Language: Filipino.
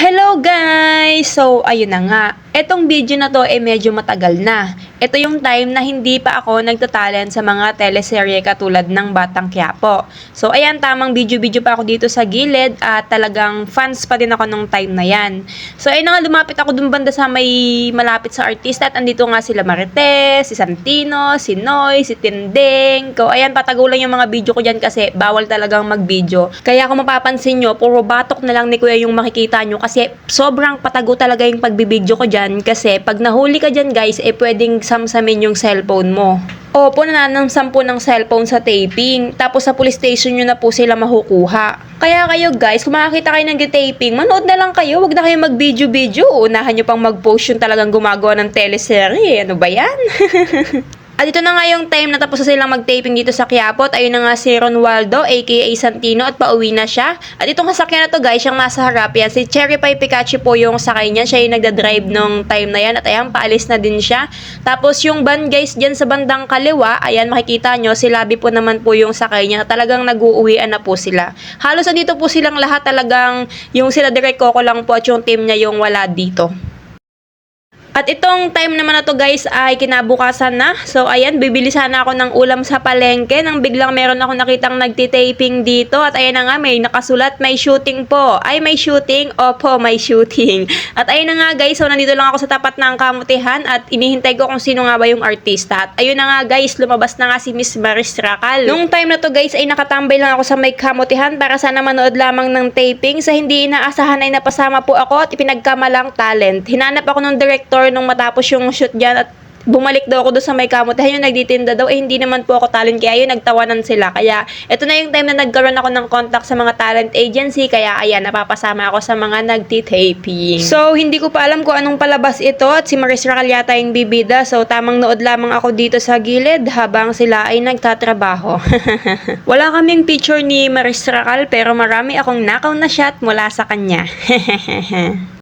Hello guys! So, ayun na nga. Etong video na to eh medyo matagal na. Ito yung time na hindi pa ako nagtatalent sa mga teleserye katulad ng Batang Quiapo. So, ayan, tamang video-video pa ako dito sa gilid at talagang fans pa din ako nung time na yan. So, ayun na nga, lumapit ako dun banda sa may malapit sa artista at andito nga sila Marites, si Santino, si Noy, si Tinding. Ko, ayan, patagulan yung mga video ko dyan kasi bawal talagang mag-video. Kaya kung mapapansin nyo, puro batok na lang ni Kuya yung makikita nyo kasi sobrang patago talaga yung pagbibideo ko dyan kasi pag nahuli ka dyan guys, eh pwedeng samsamin yung cellphone mo. Opo, nananamsam po ng cellphone sa taping. Tapos sa police station nyo na po sila mahukuha. Kaya kayo guys, kung makakita kayo ng taping, manood na lang kayo. Huwag na kayo mag-video-video. Unahan nyo pang mag-post yung talagang gumagawa ng teleserye. Ano ba yan? At ito na nga yung time na tapos na silang mag-taping dito sa Quiapo ayun na nga si Ronaldo aka Santino at pauwi na siya. At itong sasakyan na to guys, yung nasa harap yan, si Cherry Pie Pikachu po yung sakay niya. Siya yung nagda-drive nung time na yan at ayan, paalis na din siya. Tapos yung van guys dyan sa bandang kaliwa, ayan makikita nyo, si Labi po naman po yung sakay niya. Talagang nag-uuwian na po sila. Halos andito po silang lahat talagang yung sila direct Coco lang po at yung team niya yung wala dito. At itong time naman na to guys ay kinabukasan na. So ayan, bibili sana ako ng ulam sa palengke nang biglang meron ako nakitang nagtitaping dito. At ayan na nga, may nakasulat, may shooting po. Ay, may shooting? Opo, may shooting. At ayun na nga guys, so nandito lang ako sa tapat ng kamutihan at inihintay ko kung sino nga ba yung artista. At ayun na nga guys, lumabas na nga si Miss Maris Racal. Nung time na to guys ay nakatambay lang ako sa may kamutihan para sana manood lamang ng taping. Sa hindi inaasahan ay napasama po ako at ipinagkamalang talent. Hinanap ako ng director nung matapos yung shoot dyan at bumalik daw ako doon sa may kamutihan yung nagtitinda daw. Eh hindi naman po ako talent kaya yun nagtawanan sila. Kaya ito na yung time na nagkaroon ako ng contact sa mga talent agency kaya ayan napapasama ako sa mga nagtitaping. So hindi ko pa alam kung anong palabas ito at si Maris Racal yata yung bibida. So tamang nood lamang ako dito sa gilid habang sila ay nagtatrabaho. Wala kaming picture ni Maris Racal pero marami akong nakaw na shot mula sa kanya